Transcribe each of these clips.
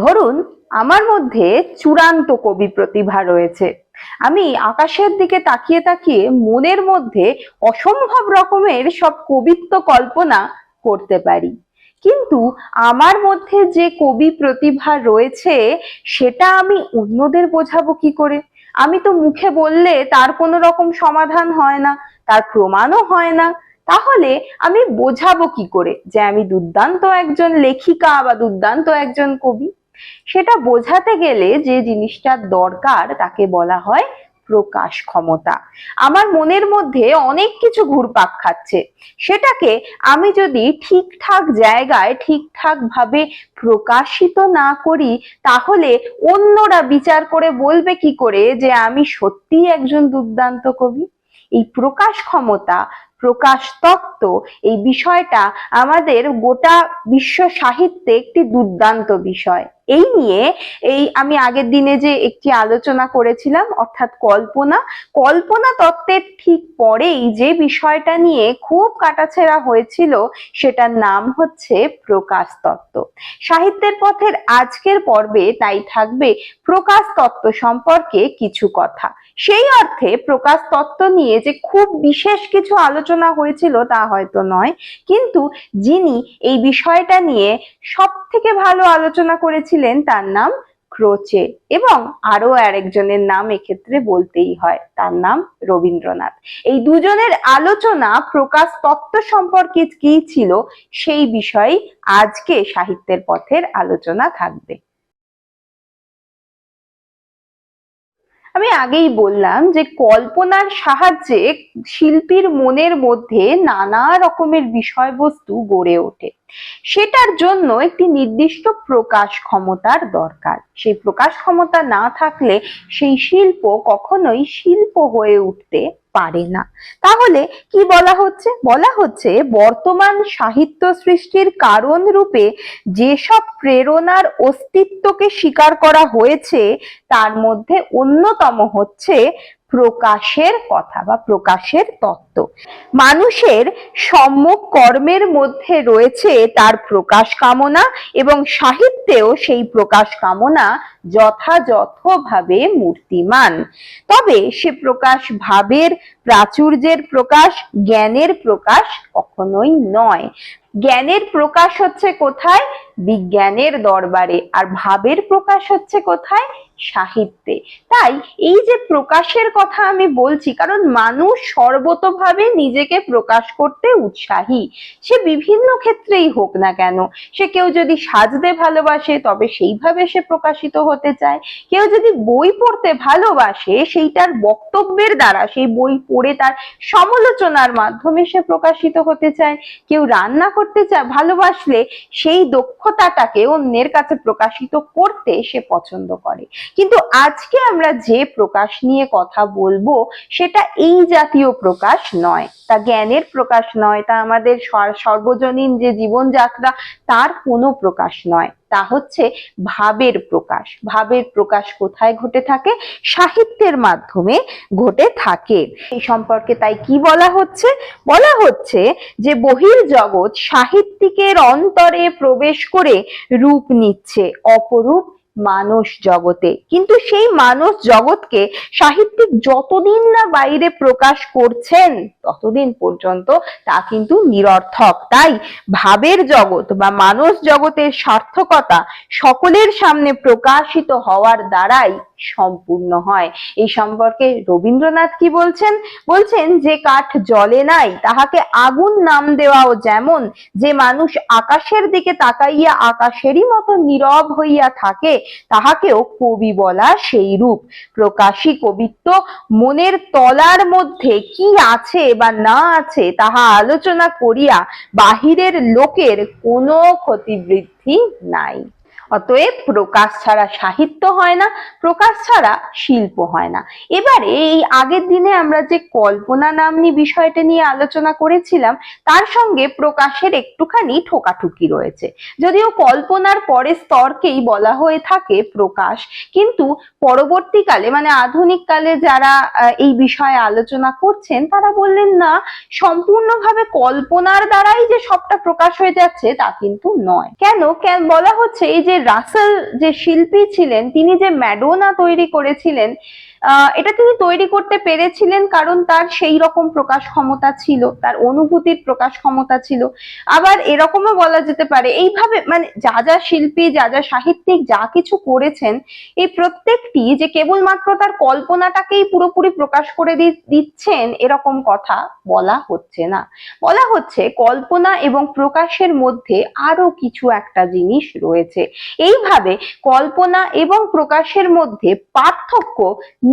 ধরুন, আমার মধ্যে চূড়ান্ত কবি প্রতিভা রয়েছে। আমি আকাশের দিকে তাকিয়ে তাকিয়ে মনের মধ্যে অসম্ভব রকমের সব কবিত্ব কল্পনা করতে পারি। কিন্তু আমার মধ্যে যে কবি প্রতিভা রয়েছে, সেটা আমি অন্যদের বোঝাবো কি করে? আমি তো মুখে বললে তার কোনো রকম সমাধান হয় না, তার প্রমাণও হয় না। তাহলে আমি বোঝাবো কি করে যে আমি দুর্দান্ত একজন লেখিকা বা দুর্দান্ত একজন কবি? সেটা বোঝাতে গেলে যে জিনিসটার দরকার তাকে বলা হয় প্রকাশ ক্ষমতা। আমার মনের মধ্যে অনেক কিছু ঘুরপাক খাচ্ছে। সেটাকে আমি যদি ঠিকঠাক জায়গায় ঠিকঠাক ভাবে প্রকাশিত না করি, তাহলে অন্যরা বিচার করে বলবে কি করে যে আমি সত্যিই একজন দুর্দান্ত কবি? এই প্রকাশ ক্ষমতা, প্রকাশ তত্ত্ব, এই বিষয়টা আমাদের গোটা বিশ্ব সাহিত্যে একটি দুর্দান্ত বিষয়। এই নিয়ে এই আমি আগের দিনে যে একটি আলোচনা করেছিলাম, অর্থাৎ কল্পনা কল্পনা তত্ত্বের ঠিক পরেই যে বিষয়টা নিয়ে খুব কাটাছেড়া হয়েছিল, সেটার নাম হচ্ছে প্রকাশ তত্ত্ব। সাহিত্যের পথের আজকের পর্বে তাই থাকবে প্রকাশ তত্ত্ব সম্পর্কে কিছু কথা। সেই অর্থে প্রকাশ তত্ত্ব নিয়ে যে খুব বিশেষ কিছু আলোচনা হয়েছিল তা হয়তো নয়, কিন্তু যিনি এই বিষয়টা নিয়ে সব থেকে ভালো আলোচনা করেছিলেন তার নাম ক্রোচে এবং আরও আরেকজনের নাম এক্ষেত্রে বলতেই হয়। তার নাম রবীন্দ্রনাথ। এই দুজনের আলোচনা, প্রকাশ তত্ত্ব সম্পর্কে কি ছিল সেই বিষয়ে আজকে সাহিত্যের পথের আলোচনা থাকবে। আমি আগেই বললাম যে কল্পনার সাহায্যে শিল্পীর মনের মধ্যে নানা রকমের বিষয়বস্তু গড়ে ওঠে। সেটার জন্য একটি নির্দিষ্ট প্রকাশ ক্ষমতার দরকার। সেই প্রকাশ ক্ষমতা না থাকলে সেই শিল্প কখনোই শিল্প হয়ে উঠতে পারে না। তাহলে কি বলা হচ্ছে? বলা হচ্ছে বর্তমান সাহিত্য সৃষ্টির কারণ রূপে যেসব প্রেরণার অস্তিত্বকে স্বীকার করা হয়েছে, তার মধ্যে অন্যতম হচ্ছে প্রকাশের কথা বা প্রকাশের তত্ত্ব। মানুষের সম্মুখ কর্মের মধ্যে রয়েছে তার প্রকাশ কামনা এবং সাহিত্যেও সেই প্রকাশ কামনা যথাযথভাবে মূর্তিমান। তবে সে প্রকাশ ভাবের, প্রাচুর্যের প্রকাশ, জ্ঞানের প্রকাশ কখনোই নয়। জ্ঞানের প্রকাশ হচ্ছে কোথায়? বিজ্ঞানের দরবারে। আর ভাবের প্রকাশ হচ্ছে কোথায়? সাহিত্যে। তাই এই যে প্রকাশের কথা আমি বলছি, কারণ মানুষ সর্বতভাবে নিজেকে প্রকাশ করতে উৎসাহী। সে বিভিন্ন ক্ষেত্রেই হোক না কেন, সে কেউ যদি সাজতে ভালোবাসে, তবে সেইভাবে সে প্রকাশিত হতে চায়। কেউ যদি বই পড়তে ভালোবাসে, সেইটার বক্তব্যের দ্বারা, সেই বই পড়ে তার সমালোচনার মাধ্যমে সে প্রকাশিত হতে চায়। কেউ রান্না করতে চায়, ভালোবাসলে সেই দক্ষতাটাকে অন্যের কাছে প্রকাশিত করতে সে পছন্দ করে। কিন্তু আজকে আমরা যে প্রকাশ নিয়ে কথা বলব, সেটা এই জাতীয় প্রকাশ নয়। তা জ্ঞানের প্রকাশ নয়, তা আমাদের সর- সর্বজনীন যে জীবনযাত্রা, তার কোনো প্রকাশ নয়। তা হচ্ছে ভাবের প্রকাশ। ভাবের প্রকাশ কোথায় ঘটে থাকে? সাহিত্যের মাধ্যমে ঘটে থাকে। এই সম্পর্কে তাই কি বলা হচ্ছে? বলা হচ্ছে যে বহির জগৎ সাহিত্যিকের অন্তরে প্রবেশ করে রূপ নিচ্ছে, অপরূপ মানস জগতে। কিন্তু সেই মানুষ জগৎকে সাহিত্যিক যতদিন না বাইরে প্রকাশ করছেন, ততদিন পর্যন্ত তা কিন্তু নিরর্থক। তাই ভাবের জগৎ বা মানুষ জগতের সার্থকতা সকলের সামনে প্রকাশিত হওয়ার দ্বারাই সম্পূর্ণ হয়। এই সম্পর্কে রবীন্দ্রনাথ কি বলছেন? বলছেন, যে কাঠ জলে নাই, তাহাকে আগুন নাম দেওয়াও যেমন। যে মানুষ আকাশের দিকে তাকাইয়া আকাশেরই মতো নীরব হইয়া থাকে, তাহাকেও কবি বলা সেই রূপ। প্রকাশী কবিত্ব মনের তলার মধ্যে কি আছে বা না আছে, তাহা আলোচনা করিয়া বাহিরের লোকের কোনো ক্ষতিবৃদ্ধি নাই। অতএব প্রকাশ ছাড়া সাহিত্য হয় না, প্রকাশ ছাড়া শিল্প হয় না। এবারে এই আগের দিনে আমরা যে কল্পনা নামনি বিষয়টা নিয়ে আলোচনা করেছিলাম, তার সঙ্গে প্রকাশের একটুখানি ঠোকাঠুকি রয়েছে। যদিও কল্পনার পরের স্তরকেই বলা হয়ে থাকে প্রকাশ, কিন্তু পরবর্তীকালে মানে আধুনিক কালে যারা এই বিষয়ে আলোচনা করছেন, তারা বললেন, না, সম্পূর্ণভাবে কল্পনার দ্বারাই যে সবটা প্রকাশ হয়ে যাচ্ছে, তা কিন্তু নয়। কেন? কেন? বলা হচ্ছে, এই যে রাসেল যে শিল্পী ছিলেন তিনি যে ম্যাডোনা তৈরি করেছিলেন এটা তিনি তৈরি করতে পেরেছিলেন কারণ তার সেই রকম প্রকাশ ক্ষমতা ছিল, তার অনুভূতির প্রকাশ ক্ষমতা ছিল। আবার এরকমও বলা যেতে পারে, এইভাবে মানে যা যা শিল্পী, যা যা সাহিত্যিক যা কিছু করেছেন, এই প্রত্যেকটি যে কেবলমাত্র তার কল্পনাটাকেই পুরোপুরি প্রকাশ করে দিচ্ছেন, এরকম কথা বলা হচ্ছে না। বলা হচ্ছে কল্পনা এবং প্রকাশের মধ্যে আরও কিছু একটা জিনিস রয়েছে। এইভাবে কল্পনা এবং প্রকাশের মধ্যে পার্থক্য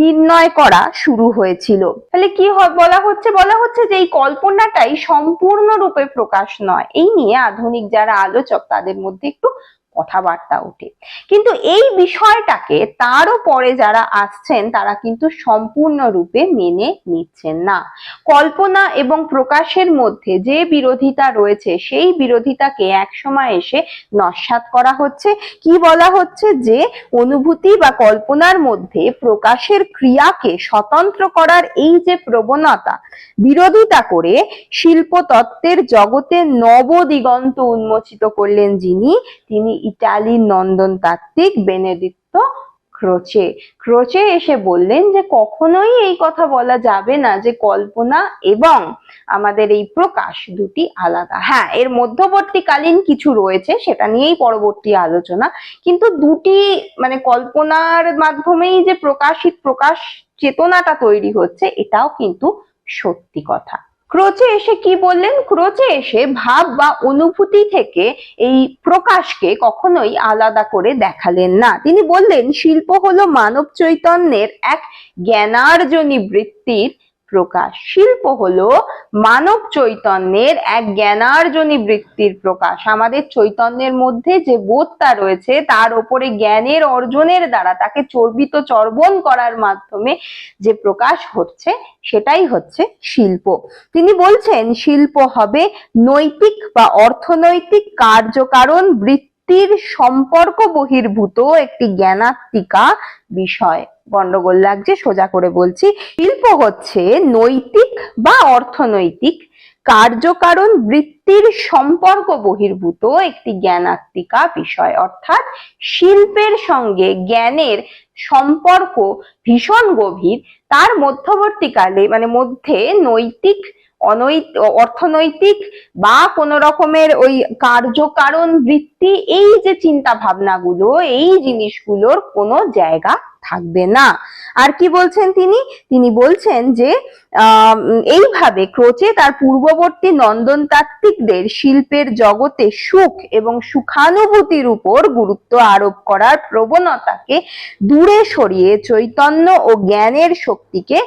নির্ণয় করা শুরু হয়েছিল। তাহলে কি বলা হচ্ছে? বলা হচ্ছে যে এই কল্পনাটাই সম্পূর্ণরূপে প্রকাশ নয়। এই নিয়ে আধুনিক যারা আলোচক তাদের মধ্যে একটু কথাবার্তা ওঠে। কিন্তু এই বিষয়টাকে তারও পরে যারা আসছেন, তারা কিন্তু সম্পূর্ণরূপে মেনে নিচ্ছেন না। কল্পনা এবং প্রকাশের মধ্যে যে বিরোধিতা রয়েছে, সেই বিরোধিতাকে একসময় এসে নস্যাৎ করা হচ্ছে। কি বলা হচ্ছে? যে অনুভূতি বা কল্পনার মধ্যে প্রকাশের ক্রিয়াকে স্বতন্ত্র করার এই যে প্রবণতা, বিরোধিতা করে শিল্প তত্ত্বের জগতে নবদিগন্ত উন্মোচিত করলেন যিনি, তিনি ইটালির নন্দনতাত্ত্বিক বেনেডিক্তো ক্রোচে। ক্রোচে এসে বললেন যে, কখনোই এই কথা বলা যাবে না যে, কল্পনা এবং আমাদের এই প্রকাশ দুটি আলাদা। হ্যাঁ এর মধ্যবর্তীকালীন কিছু রয়েছে, সেটা নিয়েই পরবর্তী আলোচনা। কিন্তু দুটি মানে কল্পনার মাধ্যমেই যে প্রকাশিত, প্রকাশ চেতনাটা তৈরি হচ্ছে, এটাও কিন্তু সত্যি কথা। ক্রোচে এসে কি বললেন? ক্রোচে এসে ভাব বা অনুভূতি থেকে এই প্রকাশকে কখনোই আলাদা করে দেখালেন না। তিনি বললেন, শিল্প হলো মানব চৈতন্যের এক জ্ঞানার্জনী বৃত্তির প্রকাশ। শিল্প হলো মানব চৈতন্যের এক জ্ঞানার্জনী বৃত্তির প্রকাশ। আমাদের চৈতন্যের মধ্যে যে বোধটা রয়েছে, তার ওপরে জ্ঞানের অর্জনের দ্বারা তাকে চর্বিত, চর্বণ করার মাধ্যমে যে প্রকাশ হচ্ছে, সেটাই হচ্ছে শিল্প। তিনি বলছেন, শিল্প হবে নৈতিক বা অর্থনৈতিক কার্যকারণ বৃত্তির সম্পর্ক বহির্ভূত একটি জ্ঞানাত্মিকা বিষয়। গন্ডগোল লাগছে, সোজা করে বলছি। শিল্প হচ্ছে নৈতিক বা অর্থনৈতিক কার্যকারণ বৃত্তির সম্পর্ক বহির্ভূত একটি জ্ঞানাত্মিকা বিষয়। অর্থাৎ শিল্পের সঙ্গে জ্ঞানের সম্পর্ক ভীষণ গভীর। তার মধ্যবর্তীকালে মানে মধ্যে নৈতিক অর্থনৈতিক বা কোন রকমের ওই কার্যকারণ বৃত্তি, এই যে চিন্তা ভাবনাগুলো এই জিনিসগুলোর কোনো জায়গা থাকবে না। আর কি বলছেন তিনি? তিনি বলছেন যে এইভাবে ক্রোচে তার পূর্ববর্তী নন্দনতাত্ত্বিকদের শিল্পের জগতে সুখ এবং সুখানুভূতির উপর গুরুত্ব আরোপ করার প্রবণতাকে দূরে সরিয়ে চৈতন্য ও জ্ঞানের শক্তিকে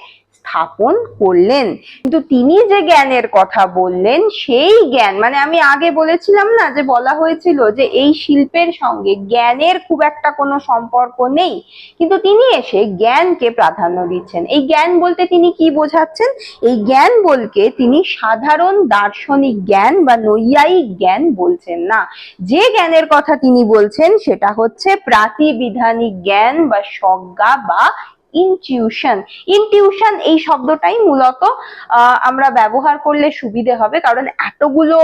স্থাপন করলেন। কিন্তু তিনি যে জ্ঞানের কথা বললেন, সেই জ্ঞান মানে আমি আগে বলেছিলাম না যে বলা হয়েছিল যে এই শিল্পের সঙ্গে জ্ঞানের খুব একটা কোনো সম্পর্ক নেই। কিন্তু তিনি এসে জ্ঞানকে প্রাধান্য দিচ্ছেন। এই জ্ঞান বলতে তিনি কি বোঝাচ্ছেন? এই জ্ঞান বলকে তিনি সাধারণ দার্শনিক জ্ঞান বা নৈয়ায়িক জ্ঞান বলছেন না। যে জ্ঞানের কথা তিনি বলছেন, সেটা হচ্ছে প্রাতিবিধানিক জ্ঞান বা সজ্ঞা বা ইনটিউশন ইনটিউশন এই শব্দটাই মূলত আমরা ব্যবহার করলে সুবিধে হবে, কারণ এতগুলো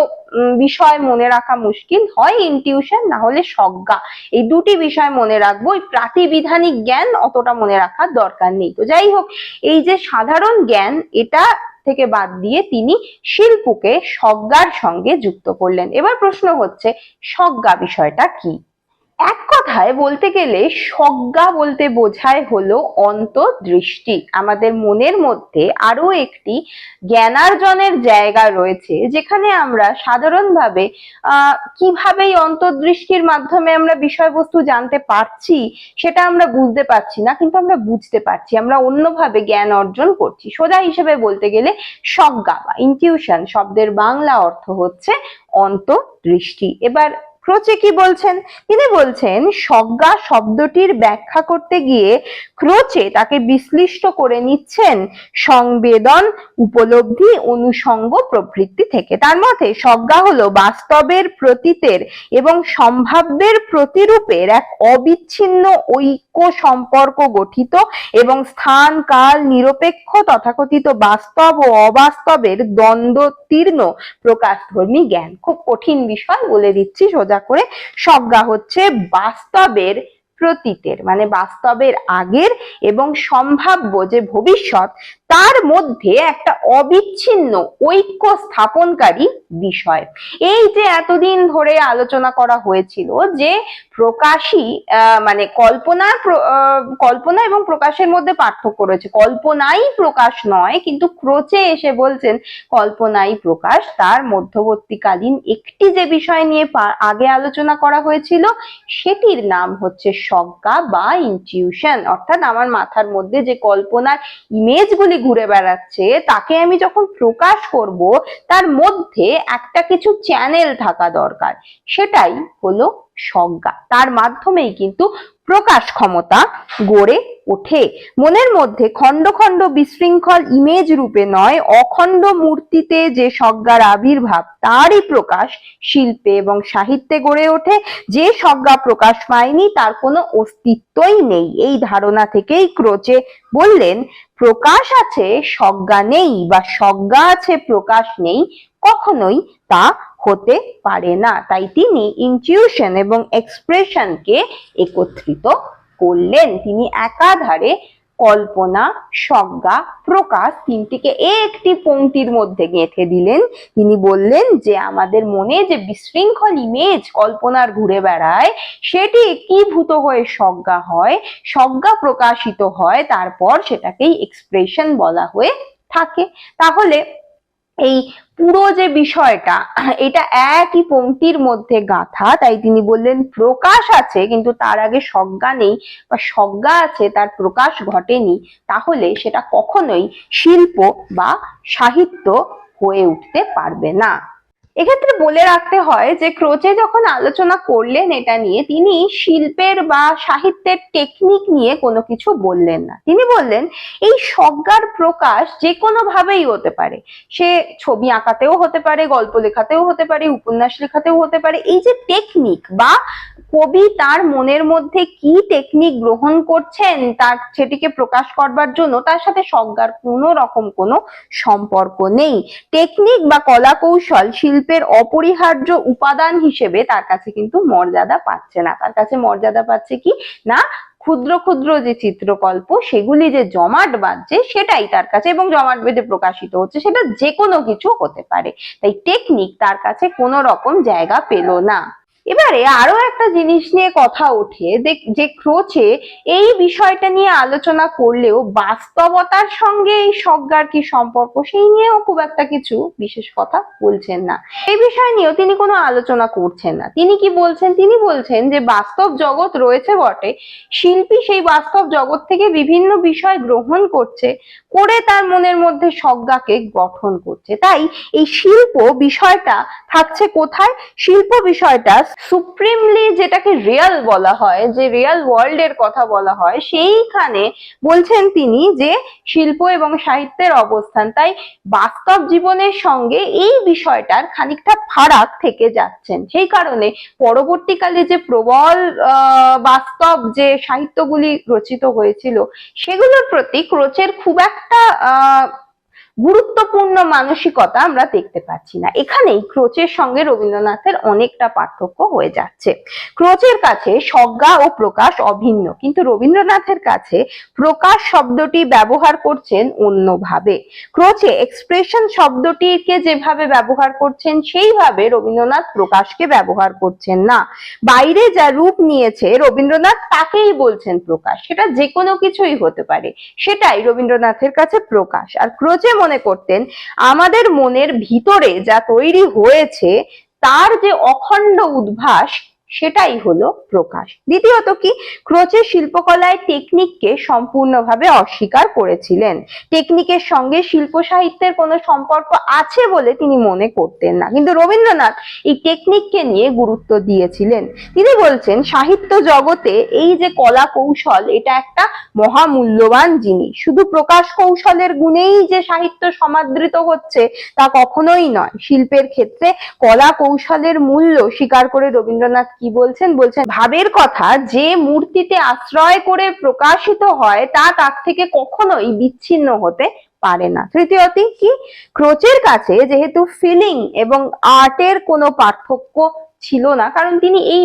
বিষয় মনে রাখা মুশকিল। হয় ইনটিউশন না হলে সজ্ঞা এই দুটি বিষয় মনে রাখব। এই প্রাতিবিধানিক জ্ঞান অতটা মনে রাখার দরকার নেই। তো যাই হোক, এই যে সাধারণ জ্ঞান, এটা থেকে বাদ দিয়ে তিনি শিল্পকে সজ্ঞার সঙ্গে যুক্ত করলেন। এবার প্রশ্ন হচ্ছে সজ্ঞা বিষয়টা কি? এক কথায় বলতে গেলে সজ্ঞা বলতে বোঝায় হলো অন্তর্দৃষ্টি। আমাদের মনের মধ্যে আরও একটি জ্ঞানার্জনের জায়গা রয়েছে, যেখানে আমরা সাধারণভাবে কীভাবে এই অন্তর্দৃষ্টির মাধ্যমে আমরা বিষয়বস্তু জানতে পারছি সেটা আমরা বুঝতে পারছি না, কিন্তু আমরা বুঝতে পারছি, আমরা অন্যভাবে জ্ঞান অর্জন করছি। সোজা হিসেবে বলতে গেলে সজ্ঞা বা ইনটিউশন শব্দের বাংলা অর্থ হচ্ছে অন্তর্দৃষ্টি। এবার ক্রোচে কি বলছেন? তিনি বলছেন, সজ্ঞা শব্দটির ব্যাখ্যা করতে গিয়ে ক্রোচে তাকে বিশ্লিষ্ট করে নিচ্ছেন সংবেদন, উপলব্ধি অনুষঙ্গ প্রভৃতি থেকে। তার মতে, সজ্ঞা হলো বাস্তবের প্রতীতের এবং সম্ভাব্যের প্রতিরূপের এক অবিচ্ছিন্ন ঐক্য সম্পর্ক গঠিত এবং স্থান, কাল, নিরপেক্ষ, তথাকথিত বাস্তব ও অবাস্তবের দ্বন্দ্বোত্তীর্ণ প্রকাশধর্মী জ্ঞান। খুব কঠিন বিষয় বলে দিচ্ছি, সোজা সোজা করে সজ্ঞা হচ্ছে বাস্তবের প্রতীতের মানে বাস্তবের আগের এবং সম্ভাব্য যে ভবিষ্যৎ তার মধ্যে একটা অবিচ্ছিন্ন ঐক্য স্থাপনকারী বিষয়। এই যে এতদিন ধরে আলোচনা করা হয়েছিল যে প্রকাশই আহ, মানে কল্পনার কল্পনা এবং প্রকাশের মধ্যে পার্থক্য রয়েছে। কল্পনাই প্রকাশ নয় কিন্তু ক্রোচে এসে বলছেন কল্পনাই প্রকাশ। তার মধ্যবর্তীকালীন একটি যে বিষয় নিয়ে আগে আলোচনা করা হয়েছিল সেটির নাম হচ্ছে সজ্ঞা বা ইনটিউশন অর্থাৎ আমার মাথার মধ্যে যে কল্পনার ইমেজগুলি ঘুরে বেড়াচ্ছে, তাকে আমি যখন প্রকাশ করব, তার মধ্যে একটা কিছু চ্যানেল থাকা দরকার। সেটাই হলো সজ্ঞা। তার মাধ্যমেই কিন্তু প্রকাশ ক্ষমতা গড়ে ওঠে। মনের মধ্যে খণ্ড খণ্ড বিশৃঙ্খল ইমেজ রূপে নয়, অখণ্ড মূর্তিতে যে সজ্ঞার আবির্ভাব, তারই প্রকাশ শিল্পে এবং সাহিত্যে গড়ে ওঠে। যে সজ্ঞা প্রকাশ পায়নি, তার কোনো অস্তিত্বই নেই। এই ধারণা থেকেই ক্রোচে বললেন, প্রকাশ আছে, সজ্ঞা নেই বা সজ্ঞা আছে, প্রকাশ নেই, কখনোই তা হতে পারে না। তাই তিনি ইনটিউশন এবং এক্সপ্রেশনকে একত্রিত করলেন। তিনি একাধারে কল্পনা, সজ্ঞা, প্রকাশ তিনটিকে একটি পংক্তির মধ্যে গেঁথে দিলেন। তিনি বললেন যে, আমাদের মনে যে বিশৃঙ্খল ইমেজ কল্পনার ঘুরে বেড়ায়, সেটি একীভূত হয়ে সজ্ঞা হয়, সজ্ঞা প্রকাশিত হয়, তারপর সেটাকেই এক্সপ্রেশন বলা হয়ে থাকে। তাহলে এই পুরো যে বিষয়টা, এটা একই পঙ্ক্তির মধ্যে গাঁথা, তাই তিনি বললেন প্রকাশ আছে, কিন্তু তার আগে সজ্ঞা নেই, বা সজ্ঞা আছে, তার প্রকাশ ঘটেনি, তাহলে সেটা কখনোই শিল্প বা সাহিত্য হয়ে উঠতে পারবে না। এক্ষেত্রে বলে রাখতে হয় যে ক্রোচে যখন আলোচনা করলেন এটা নিয়ে, তিনি শিল্পের বা সাহিত্যের টেকনিক নিয়ে কোনো কিছু বললেন না। তিনি বললেন, এই সজ্ঞার প্রকাশ যে কোনো ভাবেই হতে পারে। সে ছবি আঁকাতেও হতে পারে, গল্প লেখাতেও হতে পারে, উপন্যাস লেখাতেও হতে পারে। এই যে টেকনিক বা কবি তার মনের মধ্যে কি টেকনিক গ্রহণ করছেন, তার সেটিকে প্রকাশ করবার জন্য তার সাথে সজ্ঞার কোনো রকম কোনো সম্পর্ক নেই। টেকনিক বা কলা কৌশল শিল্পের অপরিহার্য উপাদান হিসেবে তার কাছে কিন্তু মর্যাদা পাচ্ছে না। তার কাছে মর্যাদা পাচ্ছে কি? না, ক্ষুদ্র ক্ষুদ্র যে চিত্রকল্প, সেগুলি যে জমাট বাঁধছে, সেটাই তার কাছে এবং জমাট বেঁধে প্রকাশিত হচ্ছে, সেটা যে কোনো কিছু হতে পারে। তাই টেকনিক তার কাছে কোনো রকম জায়গা পেল না। এবারে আরও একটা জিনিস নিয়ে কথা ওঠে, যে- ক্রোচে এই বিষয়টা নিয়ে আলোচনা করলেও বাস্তবতার সঙ্গে এই সজ্ঞার কি সম্পর্ক, সেই নিয়েও খুব একটা কিছু বিশেষ কথা বলছেন না। এই বিষয় নিয়েও তিনি কোনো আলোচনা করছেন না। তিনি কি বলছেন? তিনি বলছেন যে বাস্তব জগৎ রয়েছে বটে, শিল্পী সেই বাস্তব জগৎ থেকে বিভিন্ন বিষয় গ্রহণ করছে, করে তার মনের মধ্যে সজ্ঞাকে গঠন করছে। তাই এই শিল্প বিষয়টা থাকছে কোথায়? শিল্প বিষয়টা সুপ্রিমলি যেটাকে রিয়াল বলা হয়, যে রিয়াল ওয়ার্ল্ড এর কথা বলা হয়, সেইখানে বলছেন তিনি যে শিল্প এবং সাহিত্যের অবস্থান। তাই বাস্তব জীবনের সঙ্গে এই বিষয়টার খানিকটা ফারাক থেকে যাচ্ছেন। সেই কারণে পরবর্তীকালে যে প্রবল বাস্তব যে সাহিত্যগুলি রচিত হয়েছিল, সেগুলোর প্রতি ক্রোচের খুব একটা, আহ গুরুত্বপূর্ণ মানসিকতা আমরা দেখতে পাচ্ছি না। এখানেই ক্রোচের সঙ্গে রবীন্দ্রনাথের অনেকটা পার্থক্য হয়ে যাচ্ছে। ক্রোচের কাছে সজ্ঞা ও প্রকাশ অভিন্ন, কিন্তু রবীন্দ্রনাথের কাছে প্রকাশ শব্দটি ব্যবহার করছেন অন্যভাবে। ক্রোচে এক্সপ্রেশন শব্দটিকে যেভাবে ব্যবহার করছেন, সেইভাবে রবীন্দ্রনাথ প্রকাশকে ব্যবহার করছেন না। বাইরে যা রূপ নিয়েছে, রবীন্দ্রনাথ তাকেই বলছেন প্রকাশ। সেটা যে কোনো কিছুই হতে পারে। সেটাই রবীন্দ্রনাথের কাছে প্রকাশ। আর ক্রোচে মনে করতেন আমাদের মনের ভিতরে যা তৈরি হয়েছে তার যে অখণ্ড উদ্ভাস সেটাই হলো প্রকাশ। দ্বিতীয়ত কি? ক্রোচের শিল্পকলায় টেকনিককে সম্পূর্ণভাবে অস্বীকার করেছিলেন। টেকনিকের সঙ্গে শিল্প সাহিত্যের কোনো সম্পর্ক আছে বলে তিনি মনে করতেন না। কিন্তু রবীন্দ্রনাথ এই টেকনিককে নিয়ে গুরুত্ব দিয়েছিলেন। তিনি বলছেন, সাহিত্য জগতে এই যে কলা কৌশল, এটা একটা মহামূল্যবান জিনিস। শুধু প্রকাশ কৌশলের গুণেই যে সাহিত্য সমাদৃত হচ্ছে, তা কখনোই নয়। শিল্পের ক্ষেত্রে কলা কৌশলের মূল্য স্বীকার করে রবীন্দ্রনাথ কি বলছেন? বলছেন, ভাবের কথা যে মূর্তিতে আশ্রয় করে প্রকাশিত হয়, তা তার থেকে কখনোই বিচ্ছিন্ন হতে পারে না। তৃতীয়ত কি? ক্রোচের কাছে যেহেতু ফিলিং এবং আর্টের কোনো পার্থক্য ছিল না, কারণ তিনি এই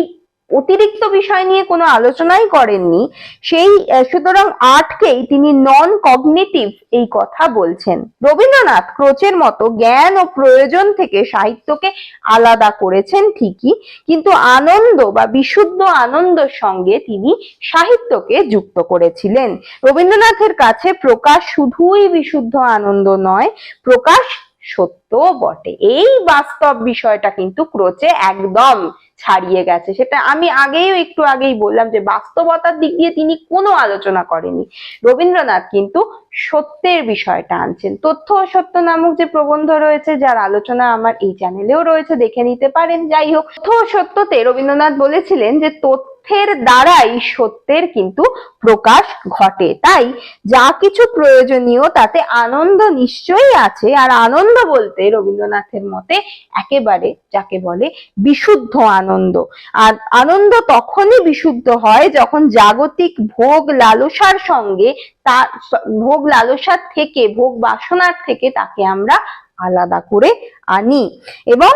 অতিরিক্ত বিষয় নিয়ে কোনো আলোচনাই করেননি। সেই সুতরাং আর্টকেই তিনি নন কগনিটিভ এই কথা বলছেন। রবীন্দ্রনাথ ক্রোচের মতো জ্ঞান ও প্রয়োজন থেকে সাহিত্যকে আলাদা করেছেন ঠিকই, কিন্তু আনন্দ বা বিশুদ্ধ আনন্দের সঙ্গে তিনি সাহিত্যকে যুক্ত করেছিলেন। রবীন্দ্রনাথের কাছে প্রকাশ শুধুই বিশুদ্ধ আনন্দ নয়, প্রকাশ সত্য বটে। এই বাস্তব বিষয়টা কিন্তু ক্রোচে একদম ছাড়িয়ে গেছে। সেটা আমি আগেও একটু আগেই বললাম যে বাস্তবতার দিক দিয়ে তিনি কোনো আলোচনা করেনি রবীন্দ্রনাথ কিন্তু সত্যের বিষয়টা আনছেন। তথ্য ও সত্য নামক যে প্রবন্ধ রয়েছে, যার আলোচনা আমার এই চ্যানেলেও রয়েছে, দেখে নিতে পারেন। যাই হোক, তথ্য ও সত্যতে রবীন্দ্রনাথ বলেছিলেন যে তথ্যের দ্বারাই সত্যের কিন্তু প্রকাশ ঘটে। তাই যা কিছু প্রয়োজনীয়, তাতে আনন্দ নিশ্চয়ই আছে। আর আনন্দ বলতে রবীন্দ্রনাথের মতে একেবারে যাকে বলে বিশুদ্ধ আনন্দ। আর আনন্দ তখনই বিশুদ্ধ হয় যখন জাগতিক ভোগ লালসার সঙ্গে তার ভোগ লালসার থেকে, ভোগ বাসনার থেকে তাকে আমরা আলাদা করে আনি। এবং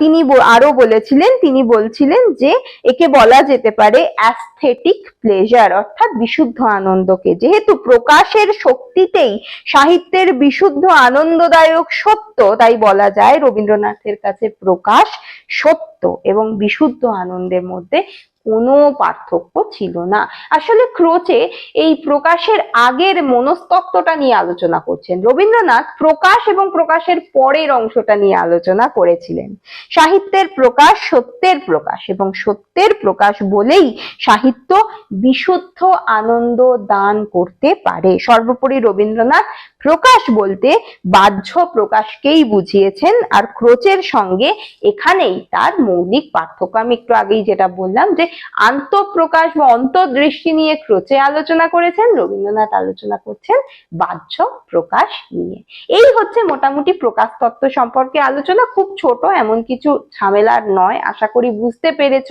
তিনি আরও বলেছিলেন, তিনি বলছিলেন যে একে বলা যেতে পারে অ্যাস্থেটিক প্লেজার অর্থাৎ বিশুদ্ধ আনন্দকে। যেহেতু প্রকাশের শক্তিতেই সাহিত্যের বিশুদ্ধ আনন্দদায়ক সত্য, তাই বলা যায় রবীন্দ্রনাথের কাছে প্রকাশ সত্য এবং বিশুদ্ধ আনন্দের মধ্যে কোনো পার্থক্য ছিল না। আসলে ক্রোচে এই প্রকাশের আগের মনস্তত্ত্বটা নিয়ে আলোচনা করছেন। রবীন্দ্রনাথ প্রকাশ এবং প্রকাশের পরের অংশটা নিয়ে আলোচনা করেছিলেন। সাহিত্যের প্রকাশ সত্যের প্রকাশ এবং সত্যের প্রকাশ বলেই সাহিত্য বিশুদ্ধ আনন্দ দান করতে পারে। সর্বোপরি রবীন্দ্রনাথ প্রকাশ বলতে বাহ্য প্রকাশকেই বুঝিয়েছেন আর ক্রোচের সঙ্গে এখানেই তার মৌলিক পার্থক্য। আমি একটু আগেই যেটা বললাম যে আন্তঃপ্রকাশ বা অন্তর্দৃষ্টি নিয়ে ক্রোচে আলোচনা করেছেন, রবীন্দ্রনাথ আলোচনা করছেন বাহ্য প্রকাশ নিয়ে। এই হচ্ছে মোটামুটি প্রকাশ তত্ত্ব সম্পর্কে আলোচনা, খুব ছোট, এমন কিছু ঝামেলার নয়, আশা করি বুঝতে পেরেছ।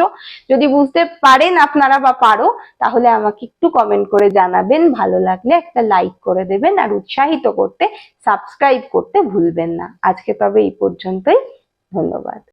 যদি বুঝতে পারেন আপনারা বা পারো, তাহলে আমাকে একটু কমেন্ট করে জানাবেন। ভালো লাগলে একটা লাইক করে দেবেন আর উৎসাহিত করতে সাবস্ক্রাইব করতে ভুলবেন না। আজকে তবে এই পর্যন্তই, ধন্যবাদ।